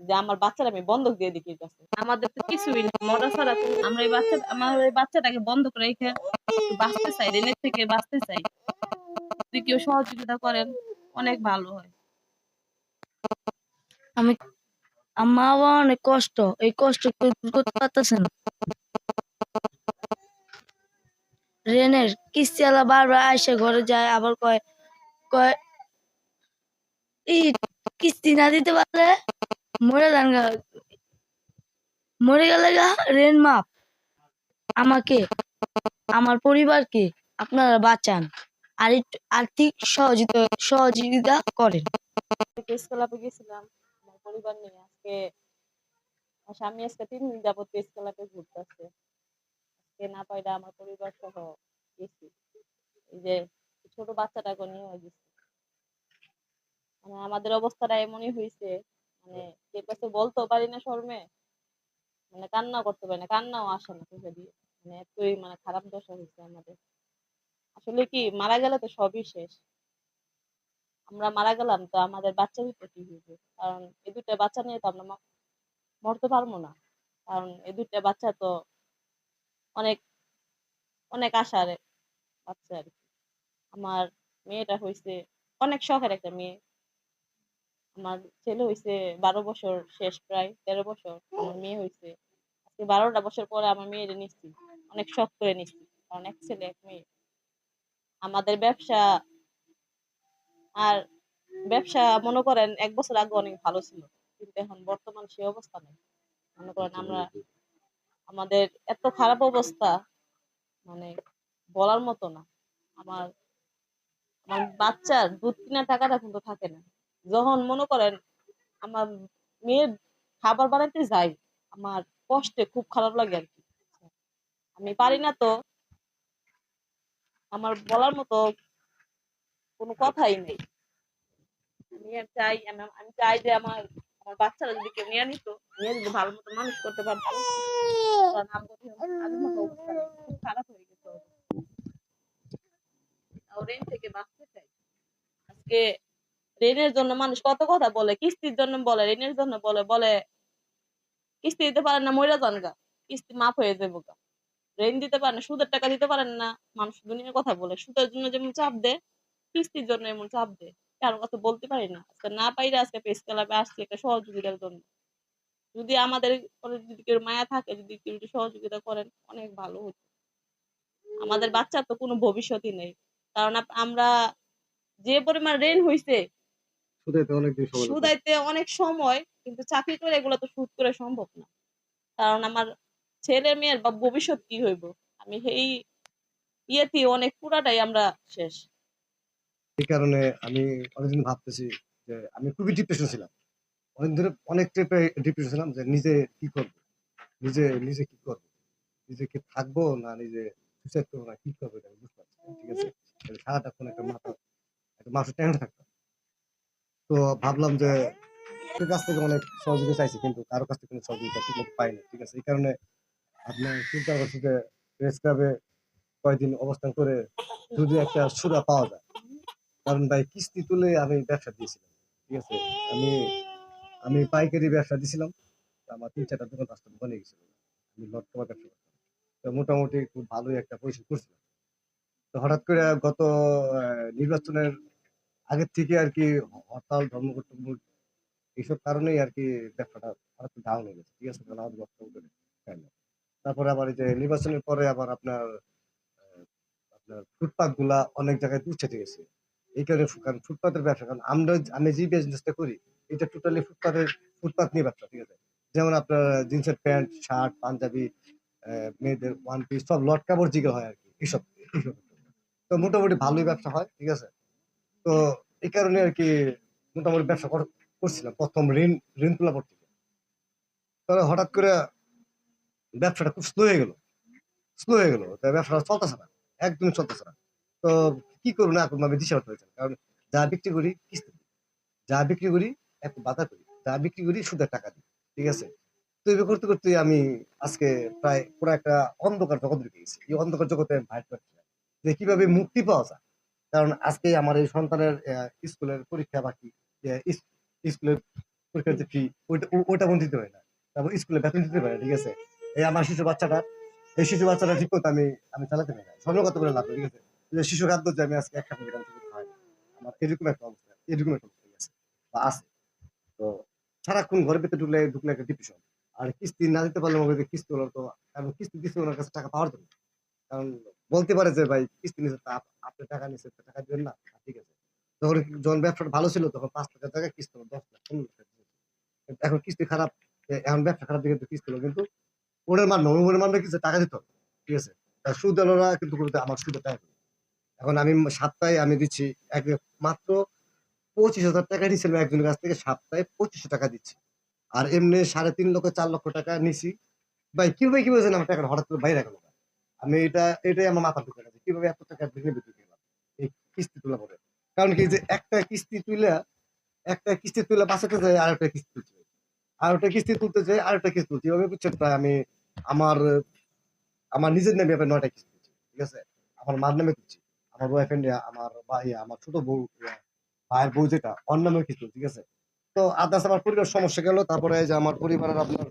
যে আমার বাচ্চারা আমি বন্ধক দিয়ে দিই কাছে। আমাদের তো কিছুই নেই মরা ছাড়া তো- আমরা এই বাচ্চা আমার এই বাচ্চাটাকে বন্ধক রেখে বাঁচতে চাই ঋণের থেকে বাঁচতে চাই। যদি কেউ সহযোগিতা করেন অনেক ভালো হয়। আমি আমার বাবা অনেক কষ্ট এই কষ্ট কেউ দূর করতে পারতেছে না। রেনের কিস্তিওয়ালা বারবার আইসে ঘরে যায় আবার কয় কয় কিস্তি না দিতে পারলে মরে যান মরে গেলে গা, রেন মাপ। আমাকে, আমার পরিবারকে আপনারা বাঁচান আর আর্থিক সহযোগিতা সহযোগিতা করেন। প্রেস ক্লাবে গেছিলাম, আমার পরিবার নিয়ে। আজকে আজকে তিন দিন যাবত ঘুরতেছে। আজকে না আমার পরিবার সহ গেছি। এই যে ছোট বাচ্চাটাকে নিয়ে গেছি। মানে আমাদের অবস্থাটা এমনই হয়েছে মানে কে কাছে বলতেও পারি না শর্মে মানে কান্না করতে পারি না, কান্নাও আসে না চোখে দিয়ে। মানে এতই মানে খারাপ দশা হয়েছে আমাদের। আসলে কি, মারা গেলে তো সবই শেষ। আমরা মারা গেলাম তো আমাদের বাচ্চা দুটো কি হইবে কারণ এই দুটা বাচ্চা নিয়ে তো আমরা মরতে পারব না। কারণ এই দুটা বাচ্চা তো অনেক অনেক আশার বাচ্চা আর কি। আমার মেয়েটা হয়েছে অনেক শখের একটা মেয়ে। আমার ছেলে হয়েছে বারো বছর শেষ প্রায় তেরো বছর আমার মেয়ে হয়েছে আজকে বারোটা বছর পরে আমার মেয়েরে নিচ্ছি অনেক শখ করে নিচ্ছি কারণ এক ছেলে এক মেয়ে। আমাদের ব্যবসা আর ব্যবসা মনে করেন এক বছর আগে অনেক ভালো ছিল কিন্তু এখন বর্তমান সে অবস্থা নেই। মনে করেন আমরা আমাদের এত খারাপ অবস্থা মানে বলার মতো না। আমার আমার বাচ্চার দুধ কেনার টাকাটা কিন্তু থাকে না। যখন মনে করেন আমার মেয়ের খাবার বানাইতে যাই, আমার কষ্টে খুব খারাপ লাগে আর কি আমি পারি না তো। আমার বলার মতো কোনো কথাই নেই। আমি আর চাই, আমি চাই যে আমার আমার বাচ্চারা যদি কেউ নিয়ে নিত, নিয়ে যদি ভালো মতো মানুষ করতে পারতো খারাপ হয়ে গেছে। থেকে বাঁচতে চাই। আজকে ঋণের জন্য মানুষ কত কথা বলে? কিস্তির জন্য বলে, ঋণের জন্য বলে বলে কিস্তি দিতে পারেন না মহিলা যান গা। কিস্তি মাফ হয়ে যাব গা। ঋণ দিতে পারেন না, সুদের টাকা দিতে পারেন না। মানুষ দুনিয়ার কথা বলে। সুদের জন্য যেমন চাপ দেয়, কিস্তির জন্য এমন চাপ দেয়। কারও কথা বলতে পারি না। আজকে না পাইলে আজকে প্রেস ক্লাবে আসছি একটা সহযোগিতার জন্য। যদি আমাদের যদি কেউ মায়া থাকে, যদি কেউ সহযোগিতা করেন, অনেক ভালো হতো। আমাদের বাচ্চার তো কোনো ভবিষ্যৎই নেই। কারণ আমরা যে পরিমাণ ঋণ হয়েছে সুদাইতে অনেক দিন সময় সুদাইতে অনেক সময় কিন্তু চাকরি করে এগুলো তো সুদ করে সম্ভব না। কারণ আমার ছেলে মেয়ের বা ভবিষ্যৎ কি হইব? আমি এই ইয়েতে অনেক পুরাটাই আমরা শেষ। এই কারণে আমি অনেকদিন ভাবতেছি যে আমি খুবই ডিপ্রেশন ছিলাম। অনেক ধরে অনেক টাইপে ডিপ্রেশন ছিলাম যে নিজে কি করব? নিজে নিজে কি করব? নিজে কি থাকব না নিজে সুসাইড করব না? কি করব এটা বুঝতে পারছি ঠিক আছে? তাহলে সারাটাক্ষণ একটা মাথা একটা মাথা টেনশন থাকতাম তো ভাবলাম যে তোর কাছ থেকে অনেক সহযোগিতা চাইছি, কিন্তু কারও কাছ থেকে কোনো সহযোগিতা ঠিক মতো পাইনি, ঠিক আছে? এই কারণে আপনার চিন্তা করছি যে প্রেস ক্লাবে কয়েকদিন অবস্থান করে যদি একটা সুরা পাওয়া যায়। কারণ ভাই, কিস্তি তুলে আমি ব্যবসা দিয়েছিলাম, ঠিক আছে? আমি আমি পাইকারি ব্যবসা দিয়েছিলাম আমার তিন চারটা দোকান রাস্তা বনে গেছিল। আমি লট কমার ব্যবসা করতাম। তো মোটামুটি খুব ভালোই একটা পরিশ্রম করছিলাম। তো হঠাৎ করে গত নির্বাচনের আগের থেকে আর কি হরতাল, ধর্মঘট এইসব কারণেই আর কি ব্যবসাটা হঠাৎ ডাউন হয়ে গেছে। ঠিক আছে কারণ আমাদের বক্তব্য করে তারপরে আবার এই যে নির্বাচনের পরে আবার আপনার আপনার ফুটপাথগুলা অনেক জায়গায় দুঃছেটে গেছে। এই কারণে কারণ ফুটপাতের ব্যবসা, কারণ আমরা আমি যে বিজনেসটা করি, এটা টোটালি ফুটপাতের, ফুটপাত নিয়ে ব্যবসা, ঠিক আছে? যেমন আপনার জিন্সের প্যান্ট, শার্ট, পাঞ্জাবি মেয়েদের ওয়ান পিস সব লট কাপড় জিগে হয় আর কি এইসব। তো মোটামুটি ভালোই ব্যবসা হয়, ঠিক আছে? তো এই কারণে আর কি মোটামুটি ব্যবসা কর- করছিলাম, প্রথম ঋণ ঋণ তোলা থেকে। তবে হঠাৎ করে ব্যবসাটা খুব স্লো হয়ে গেল। স্লো হয়ে গেল তাই ব্যবসাটা চলতেছে না, একদমই চলতেছে না। তো কি করব না করব আমি দিশা হয়েছে কারণ যা বিক্রি করি কিস্তি যা বিক্রি করি এক বাধা করি, যা বিক্রি করি সুদের টাকা দিই, ঠিক আছে? তো এইভাবে করতে করতে আমি আজকে প্রায় পুরো একটা অন্ধকার জগৎ ঢুকে গেছি। এই অন্ধকার জগতে আমি ভাইট না। যে কীভাবে মুক্তি পাওয়া যায়। কারণ আজকে আমার এই সন্তানের স্কুলের পরীক্ষা বাকি স্কুলের ফি, ওইটা, ও- বন্ধ দিতে পারে না। তারপর স্কুলে বেতন দিতে পারে ঠিক আছে? এই আমার শিশু বাচ্চাটা, এই শিশু বাচ্চাটা ঠিক আমি আমি চালাতে পারি না। ঠিক আছে? শিশু খাদ্য যে আমি আজকে খাই আমার এরকম একটা অবস্থা, এরকম একটা অবস্থা আছে? বা আছে। তো সারাক্ষণ ঘরের ভিতরে ঢুকলে ঢুকলে একটা ডিপ্রেশন আর কিস্তি না দিতে পারলে আমাকে কিস্তি হলো তো, কারণ কিস্তি দিচ্ছে ওনার কাছে টাকা পাওয়ার জন্য। কারণ বলতে পারে যে, ভাই, কিস্তি নিচ্ছে আপনি টাকা নিচ্ছে টাকা দিবেন না। ঠিক আছে? যখন যখন ব্যবসাটা ভালো ছিল, তখন পাঁচ লাখের টাকা কিস্তি দশ লাখ এখন কিস্তি খারাপ, এখন ব্যবসা খারাপ দিকে কিস্তি হলো, কিন্তু ওনার মান নয় ওনার মানে কিছু টাকা দিতে হবে, ঠিক আছে? সুদ আলোরা কিন্তু আমার সুদের টাকা এখন আমি সপ্তাহে আমি দিচ্ছি এক, মাত্র পঁচিশ হাজার টাকা নিয়েছিলাম একজনের কাছ থেকে, সপ্তাহে পঁচিশশো টাকা দিচ্ছি। আর এমনি সাড়ে তিন লক্ষ, চার লক্ষ টাকা নিছি ভাই, কীভাবে কীভাবে যেন আমার টাকা হঠাৎ করে বাইরে গেল? আমি এটা, এটাই আমার মাথা ঢুকে গেছে কীভাবে এত টাকা ভেঙে গেলাম এই কিস্তি তোলা পরে কারণ কি যে একটা কিস্তি তুলে একটা কিস্তি তুলে বাঁচাতে যায় আর একটা কিস্তি তুলতে আর একটা কিস্তি তুলতে যায় আর একটা কিস্তি তুলতে এভাবে বুঝছেন প্রায় আমি আমার আমার নিজের নামে এবার নয়টা কিস্তি তুলছি ঠিক আছে? আমার মার নামে তুলছি আমার ওয়াইফের আমার ভাই আমার ছোট বউ ইয়া, ভাইয়ের বউ যেটা ওর নামে কিস্তি ঠিক আছে? তো আদার্স আমার পরিবার সমস্যা গেল তারপরে যে আমার পরিবারের আপনার